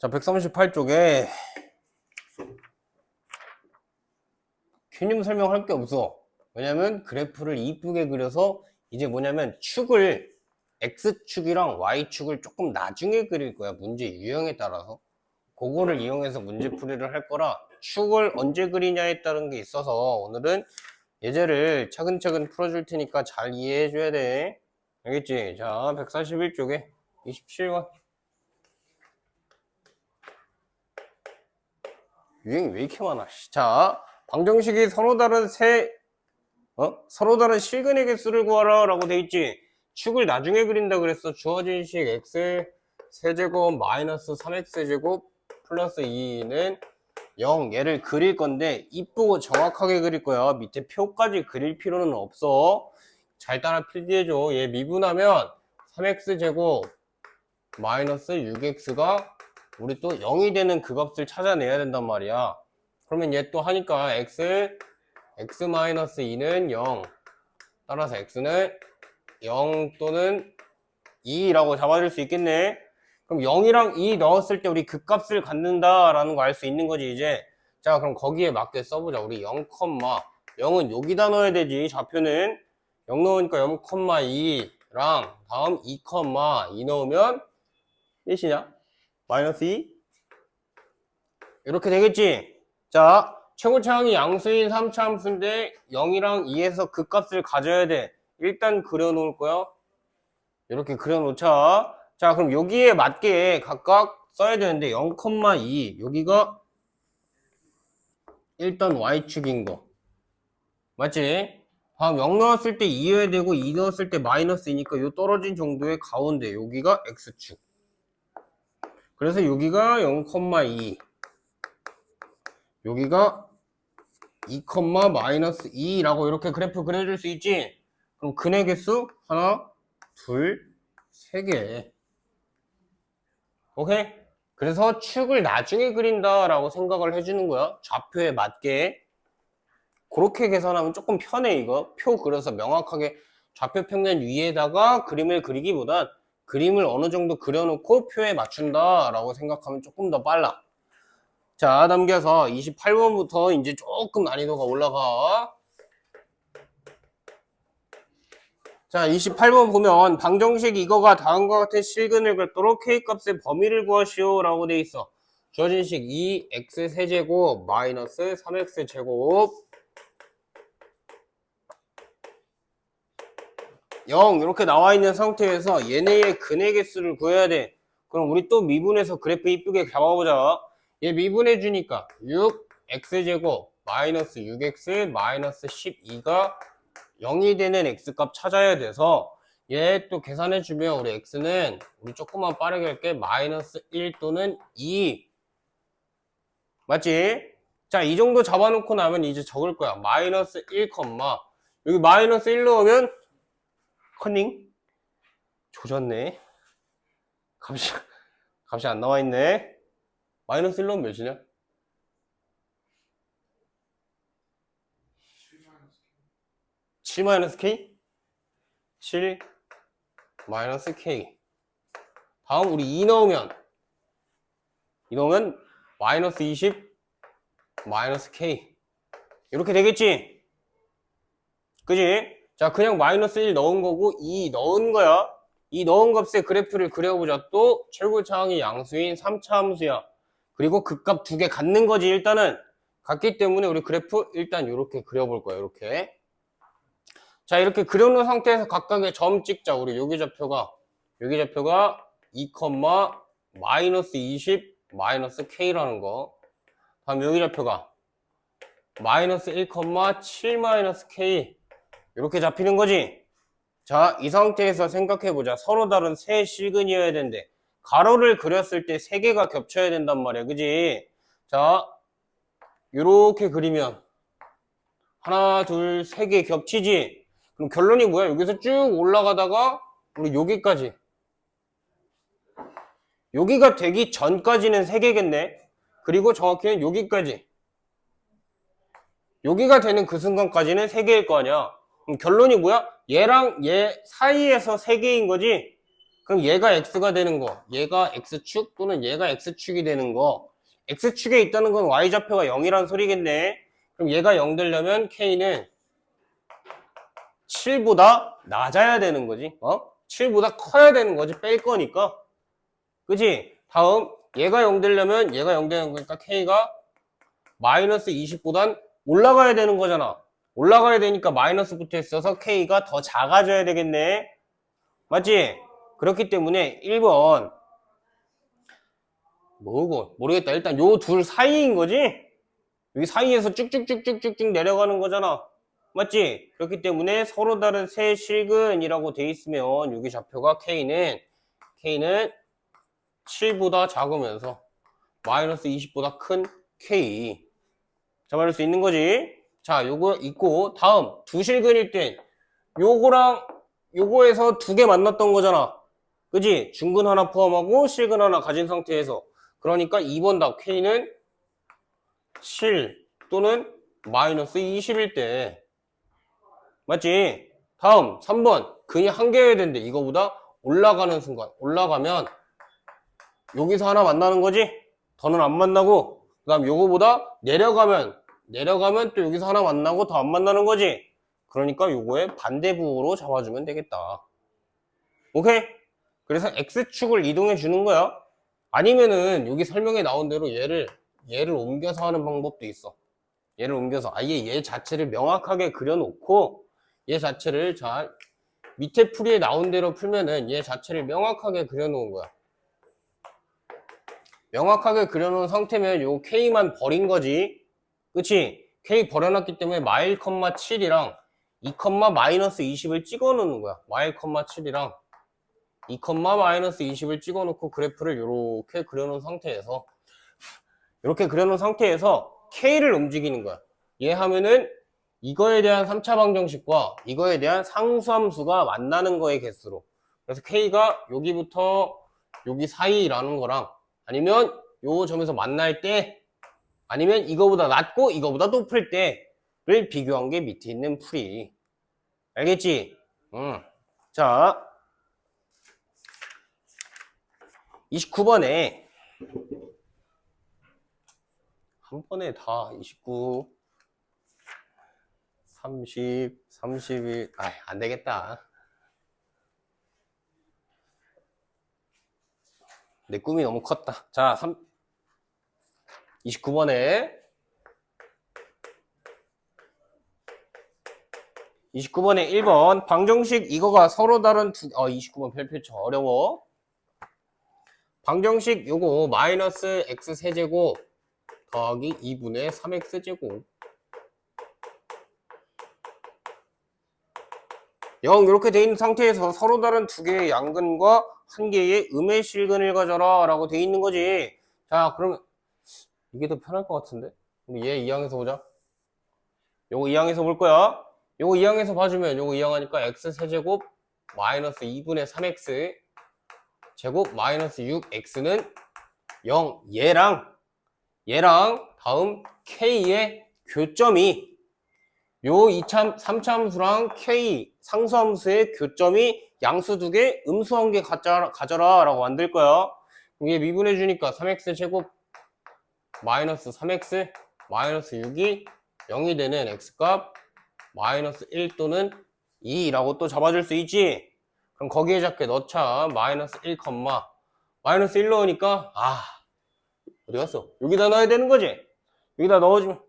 자, 138쪽에 큐님 설명할 게 없어. 왜냐면 그래프를 이쁘게 그려서 이제 뭐냐면 축을 X축이랑 Y축을 조금 나중에 그릴 거야. 문제 유형에 따라서. 그거를 이용해서 문제 풀이를 할 거라 축을 언제 그리냐에 따른 게 있어서 오늘은 예제를 차근차근 풀어줄 테니까 잘 이해해 줘야 돼. 알겠지? 자, 141쪽에 27번. 유형이 왜 이렇게 많아? 씨. 자, 방정식이 서로 다른 세, 어? 서로 다른 실근의 개수를 구하라 라고 돼 있지. 축을 나중에 그린다 그랬어. 주어진 식 x 세제곱 마이너스 3x제곱 플러스 2는 0 얘를 그릴 건데 이쁘고 정확하게 그릴 거야. 밑에 표까지 그릴 필요는 없어. 잘 따라 필기해줘. 얘 미분하면 3x제곱 마이너스 6x가 우리 또 0이 되는 그 값을 찾아내야 된단 말이야. 그러면 얘 또 하니까 x x 마이너스 2는 0 따라서 x는 0 또는 2라고 잡아줄 수 있겠네. 그럼 0이랑 2 넣었을 때 우리 그 값을 갖는다라는 거 알 수 있는 거지 이제. 자 그럼 거기에 맞게 써보자. 우리 0, 0은 여기다 넣어야 되지 좌표는 0 넣으니까 0,2랑 다음 2, 2 넣으면 몇이냐? 마이너스 2? 이렇게 되겠지? 자, 최고차항이 양수인 3차함수인데 0이랑 2에서 그 값을 가져야 돼. 일단 그려놓을 거야. 이렇게 그려놓자. 자, 그럼 여기에 맞게 각각 써야 되는데 0,2 여기가 일단 y축인 거. 맞지? 다음 0 넣었을 때 2여야 되고 2 넣었을 때 마이너스이니까 요 떨어진 정도의 가운데 여기가 x축. 그래서 여기가 0,2 여기가 2, 마이너스 2라고 이렇게 그래프 그려줄 수 있지? 그럼 근의 개수 하나, 둘, 세 개. 오케이? 그래서 축을 나중에 그린다라고 생각을 해주는 거야. 좌표에 맞게. 그렇게 계산하면 조금 편해, 이거. 표 그려서 명확하게 좌표 평면 위에다가 그림을 그리기보단 그림을 어느 정도 그려놓고 표에 맞춘다라고 생각하면 조금 더 빨라. 자, 넘겨서 28번부터 이제 조금 난이도가 올라가. 자, 28번 보면 방정식 이거가 다음과 같은 실근을 긋도록 k값의 범위를 구하시오 라고 돼 있어. 주어진 식 2x 세제곱 마이너스 3x 제곱 0 이렇게 나와 있는 상태에서 얘네의 근의 개수를 구해야 돼. 그럼 우리 또 미분해서 그래프 이쁘게 잡아보자. 얘 미분해 주니까 6 x제곱 마이너스 6x 마이너스 12가 0이 되는 x값 찾아야 돼서 얘 또 계산해 주면 우리 x는 우리 조금만 빠르게 할게 마이너스 1 또는 2 맞지? 자 이 정도 잡아놓고 나면 이제 적을 거야 마이너스 1, 여기 마이너스 1 넣으면 커닝 조졌네 값이 값이 안 나와 있네 마이너스 1 넣으면 몇이냐? 7 마이너스 K? 7 마이너스 K. 다음 우리 2 넣으면 2 넣으면 마이너스 20 마이너스 K. 이렇게 되겠지? 그지? 자, 그냥 마이너스 1 넣은 거고 2 넣은 거야. 이 넣은 값의 그래프를 그려보자. 또 최고 차항이 양수인 3차 함수야. 그리고 그값두 개 갖는 거지 일단은. 같기 때문에 우리 그래프 일단 이렇게 그려볼 거야. 이렇게. 자 이렇게 그려놓은 상태에서 각각의 점 찍자 우리 여기 좌표가 여기 좌표가 2, 마이너스 20 마이너스 K라는 거 다음 여기 좌표가 마이너스 1, 7 마이너스 K 이렇게 잡히는 거지 자 이 상태에서 생각해보자 서로 다른 세 실근이어야 되는데 가로를 그렸을 때 세 개가 겹쳐야 된단 말이야 그지 자 이렇게 그리면 하나 둘 세 개 겹치지 그럼 결론이 뭐야? 여기서 쭉 올라가다가 우리 여기까지. 여기가 되기 전까지는 3개겠네. 그리고 정확히는 여기까지. 여기가 되는 그 순간까지는 3개일 거 아니야. 그럼 결론이 뭐야? 얘랑 얘 사이에서 3개인 거지. 그럼 얘가 x가 되는 거, 얘가 x축 또는 얘가 x축이 되는 거. x축에 있다는 건 y좌표가 0이란 소리겠네. 그럼 얘가 0 되려면 k는 7보다 낮아야 되는 거지. 어? 7보다 커야 되는 거지. 뺄 거니까. 그지? 다음 얘가 0 되려면 얘가 0 되는 거니까 k가 마이너스 20보단 올라가야 되는 거잖아. 올라가야 되니까 마이너스 붙어 있어서 k가 더 작아져야 되겠네. 맞지? 그렇기 때문에 1번 뭐고 모르겠다. 일단 요 둘 사이인 거지? 여기 사이에서 쭉쭉쭉쭉쭉쭉 내려가는 거잖아. 맞지? 그렇기 때문에 서로 다른 세 실근이라고 돼 있으면 여기 좌표가 k는 k는 7보다 작으면서 마이너스 20보다 큰 k 잡아낼 수 있는 거지. 자, 요거 있고 다음 두 실근일 땐 요거랑 요거에서 두 개 만났던 거잖아. 그지? 중근 하나 포함하고 실근 하나 가진 상태에서 그러니까 2번 답 K는 7 또는 마이너스 20일 때 맞지? 다음 3번 근이 한 개여야 되는데 이거보다 올라가는 순간 올라가면 여기서 하나 만나는 거지? 더는 안 만나고 그 다음 요거보다 내려가면 내려가면 또 여기서 하나 만나고 더 안 만나는 거지? 그러니까 요거의 반대부호로 잡아주면 되겠다. 오케이? 그래서 X축을 이동해 주는 거야. 아니면은 여기 설명에 나온 대로 얘를 얘를 옮겨서 하는 방법도 있어. 얘를 옮겨서 아예 얘 자체를 명확하게 그려놓고 얘 자체를 잘 밑에 풀이에 나온 대로 풀면은 얘 자체를 명확하게 그려놓은 거야. 명확하게 그려놓은 상태면 요 K만 버린 거지 그치? K 버려놨기 때문에 마일 컴마 7이랑 2 컴마 마이너스 20을 찍어 놓는 거야. 마일 컴마 7이랑 2 컴마 마이너스 20을 찍어 놓고 그래프를 이렇게 그려놓은 상태에서 이렇게 그려놓은 상태에서 K를 움직이는 거야. 얘 하면은 이거에 대한 3차 방정식과 이거에 대한 상수함수가 만나는 거의 개수로. 그래서 K가 여기부터 여기 사이라는 거랑 아니면 요 점에서 만날 때 아니면 이거보다 낮고 이거보다 높을 때를 비교한 게 밑에 있는 풀이 알겠지? 음. 자 29번에 한 번에 다 29, 30, 31, 아, 안 되겠다. 내 꿈이 너무 컸다. 자, 3, 29번에 29번에 1번 방정식 이거가 서로 다른 두, 어, 29번 별표쳐 어려워. 방정식 요거 마이너스 x 세제곱 더하기 2분의 3x 제곱. 0 이렇게 돼 있는 상태에서 서로 다른 두 개의 양근과 한 개의 음의 실근을 가져라 라고 돼 있는 거지. 자 그러면 이게 더 편할 것 같은데? 우리 얘 2항에서 보자. 요거 2항에서 볼 거야. 요거 2항에서 봐주면 요거 2항 하니까 x 세제곱 마이너스 2분의 3x 제곱 마이너스 6x는 0 얘랑 얘랑 다음 k의 교점이 요 2참 3차 함수랑 k 상수함수의 교점이 양수 두 개 음수 한 개 가져라, 가져라 라고 만들 거야. 이게 미분해 주니까 3x 제곱 마이너스 3x 마이너스 6이 0이 되는 x값 마이너스 1 또는 2라고 또 잡아줄 수 있지? 그럼 거기에 작게 넣자. 마이너스 1 컴마. 마이너스 1 넣으니까 아 어디 갔어? 여기다 넣어야 되는 거지? 여기다 넣어주면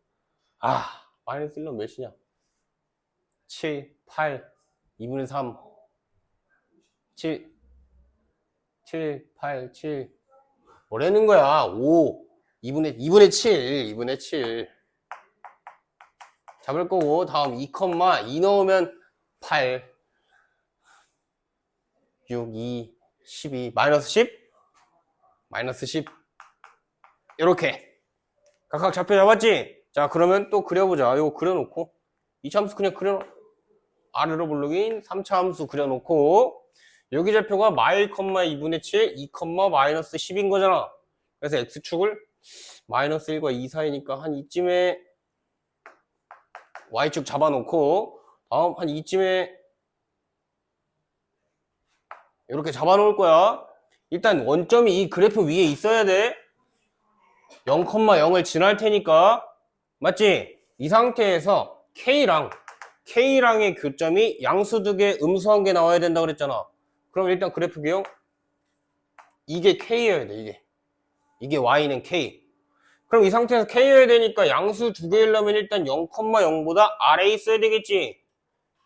아 마이너스 1 넣으면 몇이냐? 7 8 2분의 3 7 7 8 7 뭐라는 거야? 5 2분의 2분의 7 2분의 7 잡을 거고 다음 2 컴마 2 넣으면 8 6, 2, 12, 마이너스 10? 마이너스 10. 이렇게. 각각 좌표 잡았지? 자, 그러면 또 그려보자. 이거 그려놓고. 2차 함수 그냥 그려, 아래로 블록인 3차 함수 그려놓고, 여기 좌표가 마일 컴마 2분의 7, 2 컴마 마이너스 10인 거잖아. 그래서 x축을 마이너스 1과 2 사이니까 한 이쯤에 y축 잡아놓고, 다음 한 이쯤에 이렇게 잡아놓을 거야. 일단 원점이 이 그래프 위에 있어야 돼. 0,0을 지날 테니까. 맞지? 이 상태에서 K랑 K랑의 교점이 양수 두 개, 음수 한 개 나와야 된다 그랬잖아. 그럼 일단 그래프 기용 이게 K여야 돼, 이게. 이게 Y는 K. 그럼 이 상태에서 K여야 되니까 양수 두 개이려면 일단 0,0보다 아래에 있어야 되겠지.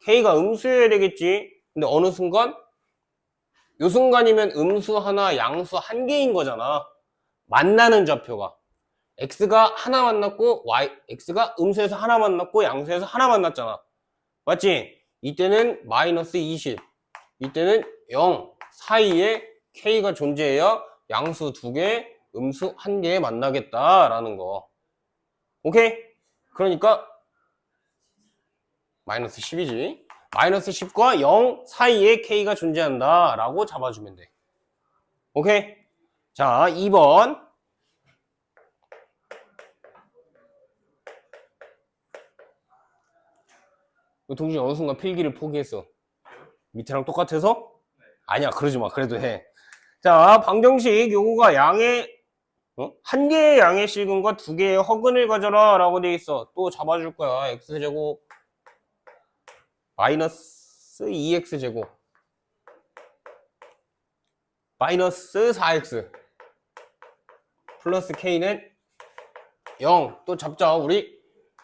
K가 음수여야 되겠지. 근데 어느 순간? 요 순간이면 음수 하나, 양수 한 개인 거잖아. 만나는 좌표가. X가 하나 만났고, Y, X가 음수에서 하나 만났고, 양수에서 하나 만났잖아. 맞지? 이때는 마이너스 20. 이때는 0 사이에 K가 존재해야 양수 두 개, 음수 한 개에 만나겠다라는 거. 오케이? 그러니까 마이너스 10이지. 마이너스 10과 0 사이에 K가 존재한다 라고 잡아주면 돼. 오케이? 자, 2번. 동준이 어느 순간 필기를 포기했어. 밑에랑 똑같아서? 아니야, 그러지 마. 그래도 해. 자, 방정식 요거가 양의 어? 한 개의 양의 실근과 두 개의 허근을 가져라 라고 돼 있어. 또 잡아줄 거야. x제곱 마이너스 2x제곱 마이너스 4x 플러스 k는 0. 또 잡자. 우리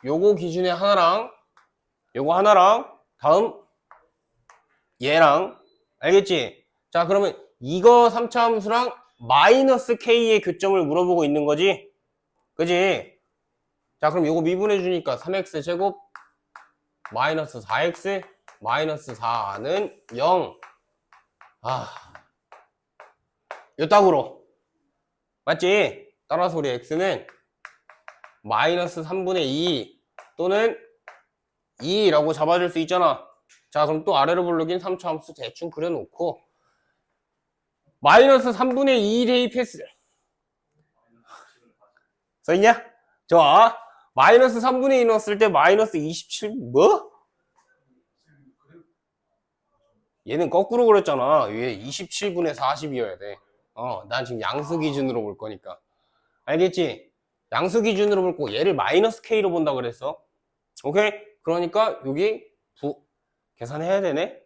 요거 기준에 하나랑 요거 하나랑 다음 얘랑 알겠지? 자 그러면 이거 3차 함수랑 마이너스 k의 교점을 물어보고 있는 거지? 그지? 자 그럼 요거 미분해 주니까 3x 제곱 마이너스 4x 마이너스 4는 0 아, 요 딱으로 맞지? 따라서 우리 x는 마이너스 3분의 2 또는 2라고 잡아줄 수 있잖아 자 그럼 또 아래로 부르긴 3차 함수 대충 그려놓고 마이너스 3분의 2 대입했어 써있냐? 좋아 마이너스 3분의 2 넣었을 때 마이너스 27 뭐? 얘는 거꾸로 그렸잖아 얘 27분의 40이어야 돼어난 지금 양수 기준으로 볼 거니까 알겠지? 양수 기준으로 볼 거 얘를 마이너스 k로 본다 그랬어 오케이? 그러니까 여기 부 계산해야 되네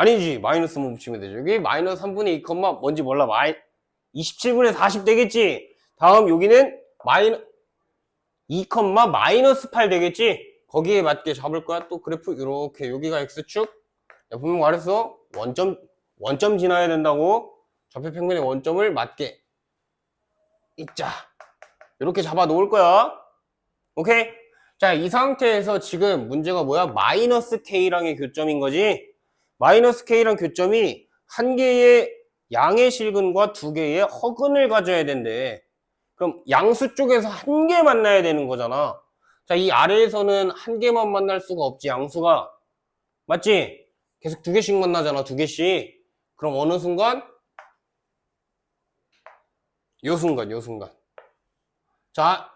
아니지. 마이너스만 붙이면 되죠 여기 마이너스 3분의 2 컴마 뭔지 몰라. 마이 27분의 40 되겠지. 다음 여기는 마이너 2 컴마 마이너스 8 되겠지. 거기에 맞게 잡을 거야. 또 그래프 이렇게 여기가 x축. 분명 말했어. 원점 원점 지나야 된다고. 좌표 평면의 원점을 맞게. 있자. 이렇게 잡아 놓을 거야. 오케이? 자 이 상태에서 지금 문제가 뭐야? 마이너스 k랑의 교점인 거지 마이너스 k랑 교점이 한 개의 양의 실근과 두 개의 허근을 가져야 된대 그럼 양수 쪽에서 한 개 만나야 되는 거잖아 자, 이 아래에서는 한 개만 만날 수가 없지, 양수가. 맞지? 계속 두 개씩 만나잖아, 두 개씩. 그럼 어느 순간? 요 순간, 요 순간. 자,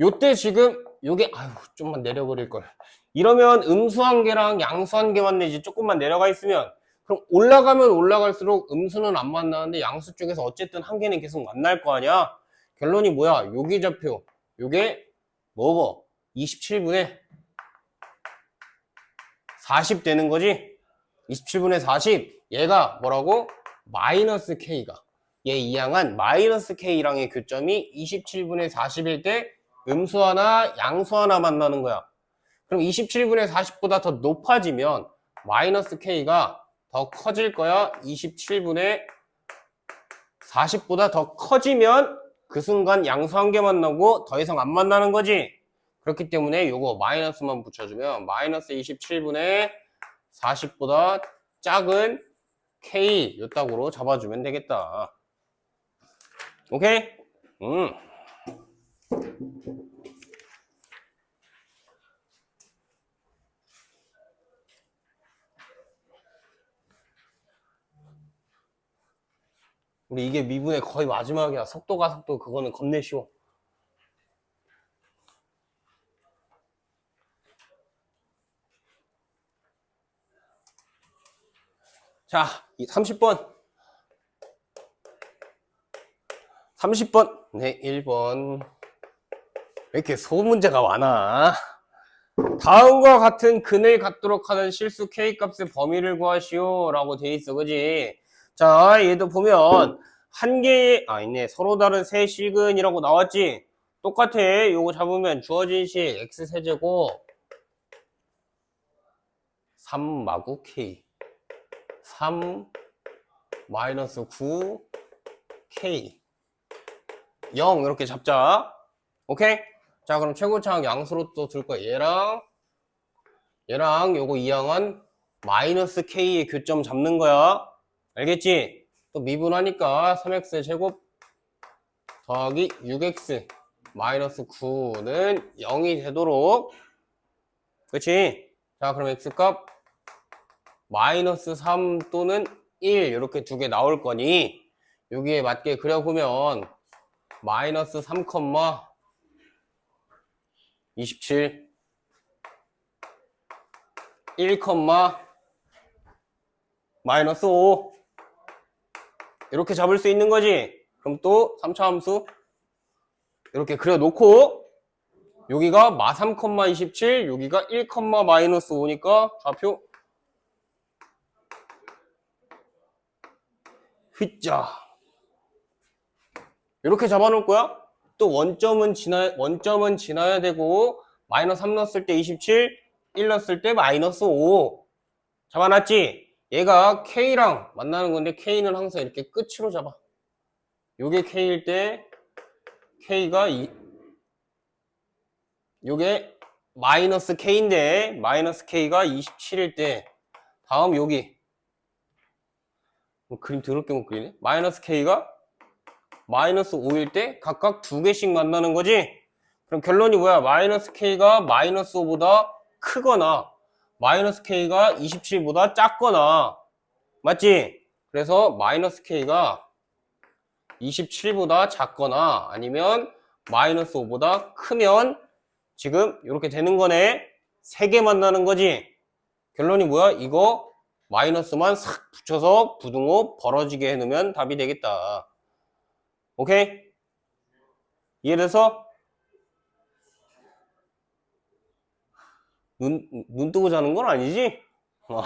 요때 지금, 요게, 아유, 좀만 내려버릴걸. 이러면 음수 한 개랑 양수 한 개만 내지, 조금만 내려가 있으면, 그럼 올라가면 올라갈수록 음수는 안 만나는데 양수 쪽에서 어쨌든 한 개는 계속 만날 거 아니야? 결론이 뭐야? 요게 좌표. 요게 뭐고? 27분에 40 되는 거지? 27분에 40 얘가 뭐라고? 마이너스 K가 얘 이항한 마이너스 K랑의 교점이 27분의 40일 때 음수 하나 양수 하나 만나는 거야 그럼 27분의 40보다 더 높아지면 마이너스 K가 더 커질 거야 27분의 40보다 더 커지면 그 순간 양수 한 개 만나고 더 이상 안 만나는 거지 그렇기 때문에 요거 마이너스만 붙여주면 마이너스 27분의 40보다 작은 K 요 딱으로 잡아주면 되겠다. 오케이? 음. 우리 이게 미분의 거의 마지막이야. 속도가 속도 그거는 겁내 쉬워. 자, 이 30번. 30번. 네, 1번. 왜 이렇게 소문제가 많아? 다음과 같은 근을 갖도록 하는 실수 K 값의 범위를 구하시오. 라고 돼 있어. 그지? 자, 얘도 보면, 한 개의, 아, 있네. 서로 다른 세 실근이라고 나왔지? 똑같아. 요거 잡으면 주어진 식 X세제곱 3 마구 K. 3 마이너스 9 K. 0 이렇게 잡자. 오케이? 자, 그럼 최고차항 양수로 또 둘 거야. 얘랑 얘랑 요거 이항한 마이너스 K의 교점 잡는 거야. 알겠지? 또 미분하니까 3x 제곱 더하기 6x 마이너스 9는 0이 되도록 그치? 자 그럼 x값 마이너스 3 또는 1 이렇게 두 개 나올 거니 여기에 맞게 그려보면 마이너스 3, 27 1, 마이너스 5 이렇게 잡을 수 있는 거지? 그럼 또 3차 함수 이렇게 그려놓고 여기가 마 3,27 여기가 1, 마이너스 5니까 좌표. 휘자. 이렇게 잡아놓을 거야? 또 원점은 지나 원점은 지나야 되고 마이너스 3 넣었을 때 27, 1 넣었을 때 마이너스 5 잡아놨지 얘가 K랑 만나는 건데 K는 항상 이렇게 끝으로 잡아. 요게 K일 때 K가 이, 요게 마이너스 K인데 마이너스 K가 27일 때 다음 여기. 뭐 그림 더럽게 못 그리네. 마이너스 K가 마이너스 5일 때 각각 두 개씩 만나는 거지? 그럼 결론이 뭐야? 마이너스 K가 마이너스 5보다 크거나 마이너스 K가 27보다 작거나 맞지? 그래서 마이너스 K가 27보다 작거나 아니면 마이너스 5보다 크면 지금 이렇게 되는 거네. 세개 만나는 거지. 결론이 뭐야? 이거 마이너스만 싹 붙여서 부등호 벌어지게 해놓으면 답이 되겠다. 오케이? 이해돼서? 눈, 눈 뜨고 자는 건 아니지? 어.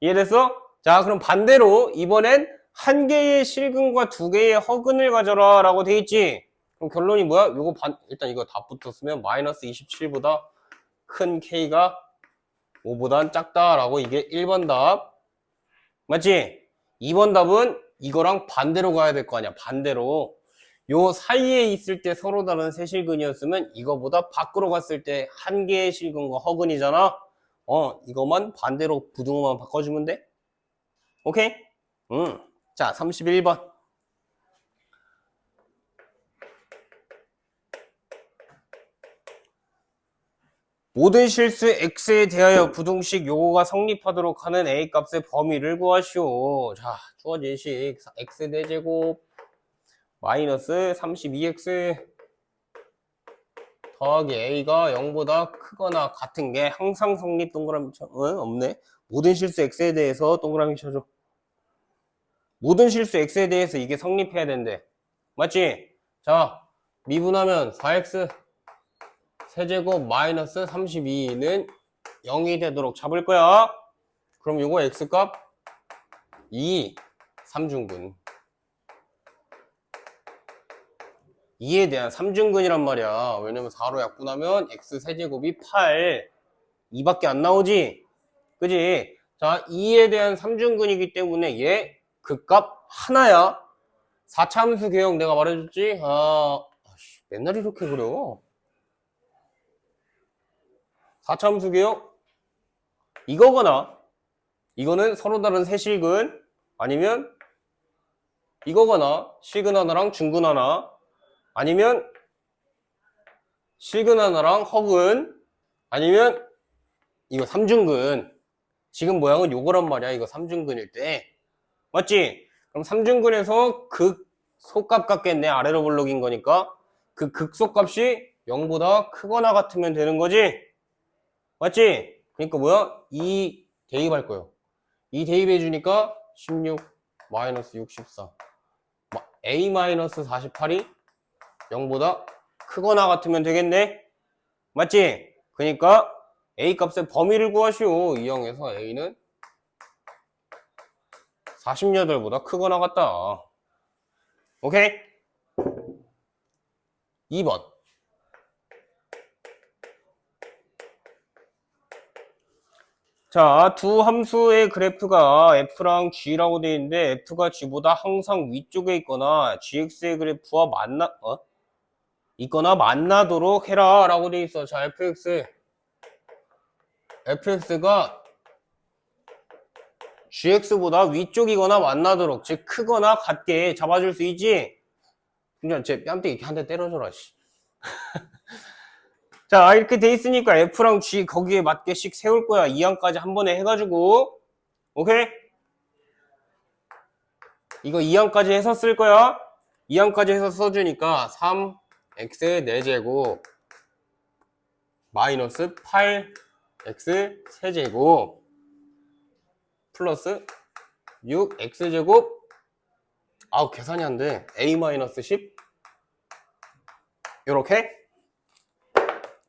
이해됐어? 자, 그럼 반대로 이번엔 한 개의 실근과 두 개의 허근을 가져라 라고 돼 있지 그럼 결론이 뭐야? 요거 반, 일단 이거 다 붙었으면 마이너스 27보다 큰 K가 5보단 작다 라고 이게 1번 답 맞지? 2번 답은 이거랑 반대로 가야 될 거 아니야 반대로 요 사이에 있을 때 서로 다른 세 실근이었으면 이거보다 밖으로 갔을 때 한 개의 실근과 허근이잖아 어 이거만 반대로 부등호만 바꿔주면 돼 오케이? 응. 자, 31번. 모든 실수 x에 대하여 부등식 요거가 성립하도록 하는 a 값의 범위를 구하시오. 자, 주어진 식 x 대제곱 마이너스 32x 더하기 a가 0보다 크거나 같은 게 항상 성립 동그라미 쳐. 응? 없네. 모든 실수 x에 대해서 동그라미 쳐줘. 모든 실수 x에 대해서 이게 성립해야 된대. 맞지? 자, 미분하면 4x 세제곱 마이너스 32는 0이 되도록 잡을 거야. 그럼 요거 x값 2, 3중근. 2에 대한 3중근이란 말이야. 왜냐면 4로 약분하면 x 세제곱이 8, 2밖에 안 나오지? 그지? 자, 2에 대한 3중근이기 때문에 얘그값 하나야. 4차함수 개형 내가 말해줬지? 아, 아씨, 맨날 이렇게 그려. 4차함수 개형 이거거나 이거는 서로 다른 세 실근 아니면 이거거나 실근 하나랑 중근 하나 아니면 실근 하나랑 허근 아니면 이거 3중근 지금 모양은 요거란 말이야 이거 3중근일 때 맞지? 그럼 3중근에서 극 속값 같겠네 아래로 블록인 거니까 그 극속값이 0보다 크거나 같으면 되는 거지 맞지? 그러니까 뭐야? 2 대입할 거예요 2 대입해 주니까 16 마이너스 64 마- a 마이너스 48이 0보다 크거나 같으면 되겠네 맞지? 그러니까 a 값의 범위를 구하시오 이 형에서 a는 48보다 크거나 같다 오케이? 2번 자, 두 함수의 그래프가 f랑 g라고 되어 있는데 f가 g보다 항상 위쪽에 있거나 gx의 그래프와 만나 어? 있거나 만나도록 해라 라고 되어 있어. 자, fx fx가 gx보다 위쪽이거나 만나도록 즉 크거나 같게 잡아줄 수 있지. 그냥 제 뺨때기 한 대 때려줘라 씨. 자 이렇게 돼 있으니까 F랑 G 거기에 맞게씩 세울 거야 2항까지 한 번에 해가지고 오케이? 이거 2항까지 해서 쓸 거야 2항까지 해서 써주니까 3X 4제곱 마이너스 8X 세제곱 플러스 6X제곱 아우 계산이 안 돼 A 마이너스 10 요렇게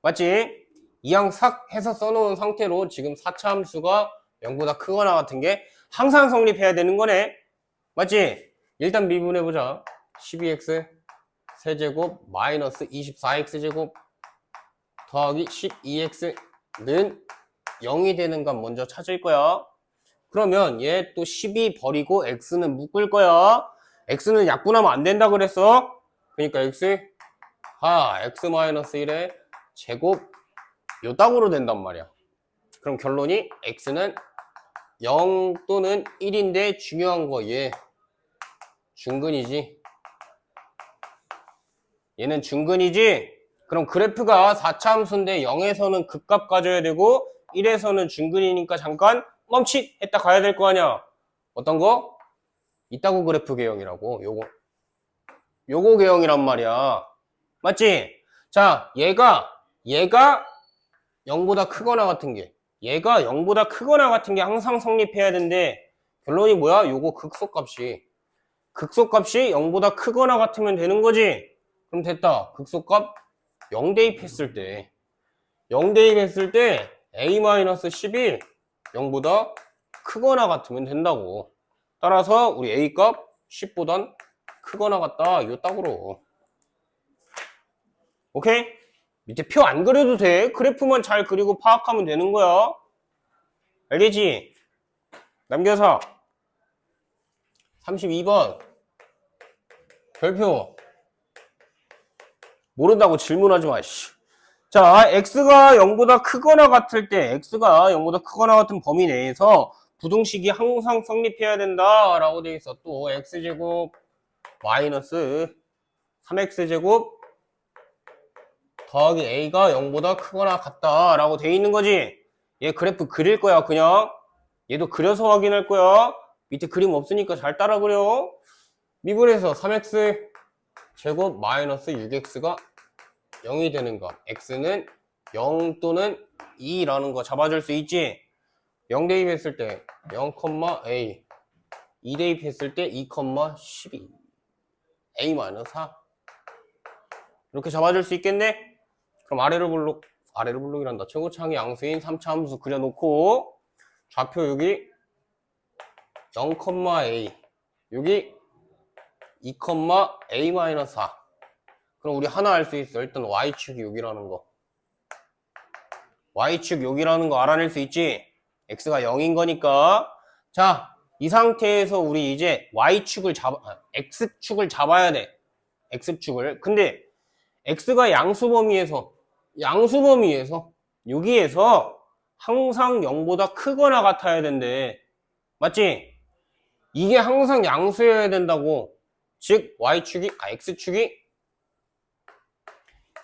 맞지? 이항 싹 해서 써놓은 상태로 지금 4차 함수가 0보다 크거나 같은 게 항상 성립해야 되는 거네. 맞지? 일단 미분해보자. 12x 세제곱 마이너스 24x제곱 더하기 12x는 0이 되는 건 먼저 찾을 거야. 그러면 얘 또 12 버리고 x는 묶을 거야. x는 약분하면 안 된다 그랬어. 그러니까 x 아 x 마이너스 1에 제곱 요 땅으로 된단 말이야. 그럼 결론이 x는 0 또는 1인데 중요한 거 얘 중근이지. 얘는 중근이지. 그럼 그래프가 4차 함수인데 0에서는 극값 가져야 되고 1에서는 중근이니까 잠깐 멈칫 했다 가야 될 거 아니야. 어떤 거? 이따구 그래프 개형이라고. 요거. 요거 개형이란 말이야. 맞지? 자, 얘가 얘가 0보다 크거나 같은 게 얘가 0보다 크거나 같은 게 항상 성립해야 되는데 결론이 뭐야? 요거 극소값이 극소값이 0보다 크거나 같으면 되는 거지 그럼 됐다 극소값 0 대입했을 때 0 대입했을 때 a-11 0보다 크거나 같으면 된다고 따라서 우리 a값 10보단 크거나 같다 요 딱으로 오케이? 밑에 표 안 그려도 돼. 그래프만 잘 그리고 파악하면 되는 거야. 알겠지? 남겨서 32번 별표 모른다고 질문하지 마. 씨. 자, x가 0보다 크거나 같을 때 x가 0보다 크거나 같은 범위 내에서 부등식이 항상 성립해야 된다 라고 돼 있어. 또 x제곱 마이너스 3x제곱 더하기 a가 0보다 크거나 같다 라고 돼 있는 거지. 얘 그래프 그릴 거야 그냥. 얘도 그려서 확인할 거야. 밑에 그림 없으니까 잘 따라 그려. 미분해서 3x 제곱 마이너스 6x가 0이 되는 거. x는 0 또는 2라는 거 잡아줄 수 있지. 0 대입했을 때 0, a 2 대입했을 때 2, 12 a 마이너스 4 이렇게 잡아줄 수 있겠네? 그럼 아래로 블록, 아래로 블록이란다. 최고창의 양수인 3차 함수 그려놓고 좌표 여기 0,a 여기 2,a-4 그럼 우리 하나 알 수 있어. 일단 y축이 여기라는 거. y축 여기라는 거 알아낼 수 있지? x가 0인 거니까 자, 이 상태에서 우리 이제 y축을 잡아, 아, x축을 잡아야 돼. x축을. 근데 x가 양수 범위에서 양수 범위에서 여기에서 항상 0보다 크거나 같아야 된대. 맞지? 이게 항상 양수여야 된다고. 즉 y축이 아 x축이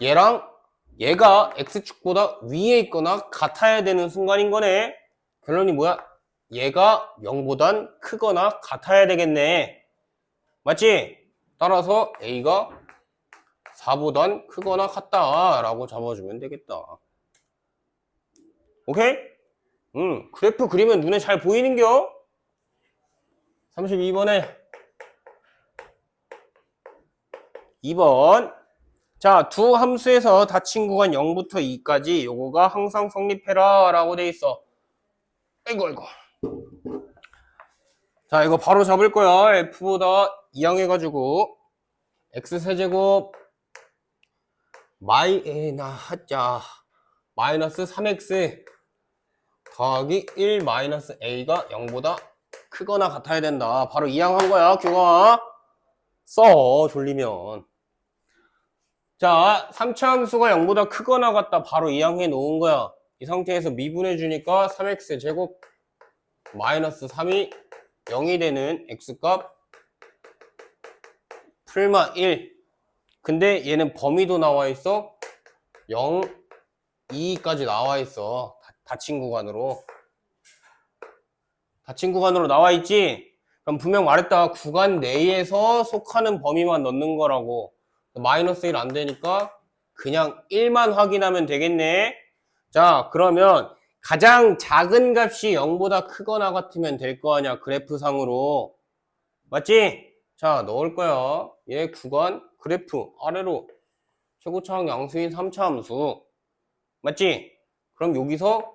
얘랑 얘가 x축보다 위에 있거나 같아야 되는 순간인 거네. 결론이 뭐야? 얘가 0보단 크거나 같아야 되겠네. 맞지? 따라서 a가 4보단 크거나 같다 라고 잡아주면 되겠다. 오케이? 음, 그래프 그리면 눈에 잘 보이는겨? 32번에 2번 자, 두 함수에서 닫힌 구간 0부터 2까지 요거가 항상 성립해라 라고 돼 있어. 아이고 아이고. 자, 이거 바로 잡을 거야. f보다 2항 해가지고 x 세제곱 마이 에나 하자 마이너스 3x 더하기 1 마이너스 a가 0보다 크거나 같아야 된다. 바로 2항 한 거야, 규가. 써, 졸리면. 자, 3차 함수가 0보다 크거나 같다. 바로 2항 해 놓은 거야. 이 상태에서 미분해 주니까 3x 제곱 마이너스 3이 0이 되는 x값 풀마 1. 근데 얘는 범위도 나와 있어. 0, 2까지 나와 있어. 다- 닫힌 구간으로. 닫힌 구간으로 나와 있지? 그럼 분명 말했다. 구간 내에서 속하는 범위만 넣는 거라고. 마이너스 1 안 되니까 그냥 1만 확인하면 되겠네. 자, 그러면 가장 작은 값이 0보다 크거나 같으면 될 거 아니야. 그래프상으로. 맞지? 자, 넣을 거야. 얘 구간 그래프 아래로 최고차항 양수인 3차 함수. 맞지? 그럼 여기서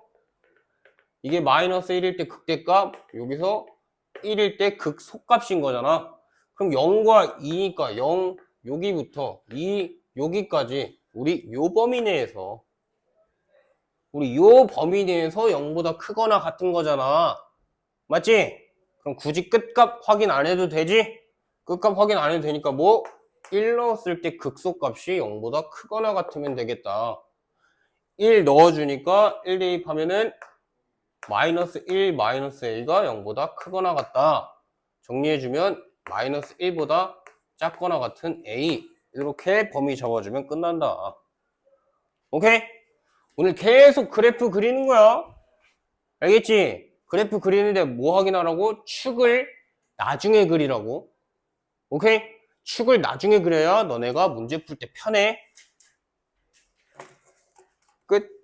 이게 마이너스 1일 때 극대값, 여기서 1일 때 극속값인 거잖아. 그럼 0과 2니까 0, 여기부터 2, 여기까지 우리 요 범위 내에서 우리 요 범위 내에서 0보다 크거나 같은 거잖아. 맞지? 그럼 굳이 끝값 확인 안 해도 되지? 끝값 확인 안 해도 되니까 뭐? 1 넣었을 때 극소값이 0보다 크거나 같으면 되겠다. 1 넣어주니까 1 대입하면은 마이너스 1 마이너스 a가 0보다 크거나 같다. 정리해주면 마이너스 1보다 작거나 같은 a 이렇게 범위 잡아주면 끝난다. 오케이? 오늘 계속 그래프 그리는 거야. 알겠지? 그래프 그리는데 뭐 확인하라고? 축을 나중에 그리라고. 오케이? 축을 나중에 그려야 너네가 문제 풀 때 편해. 끝.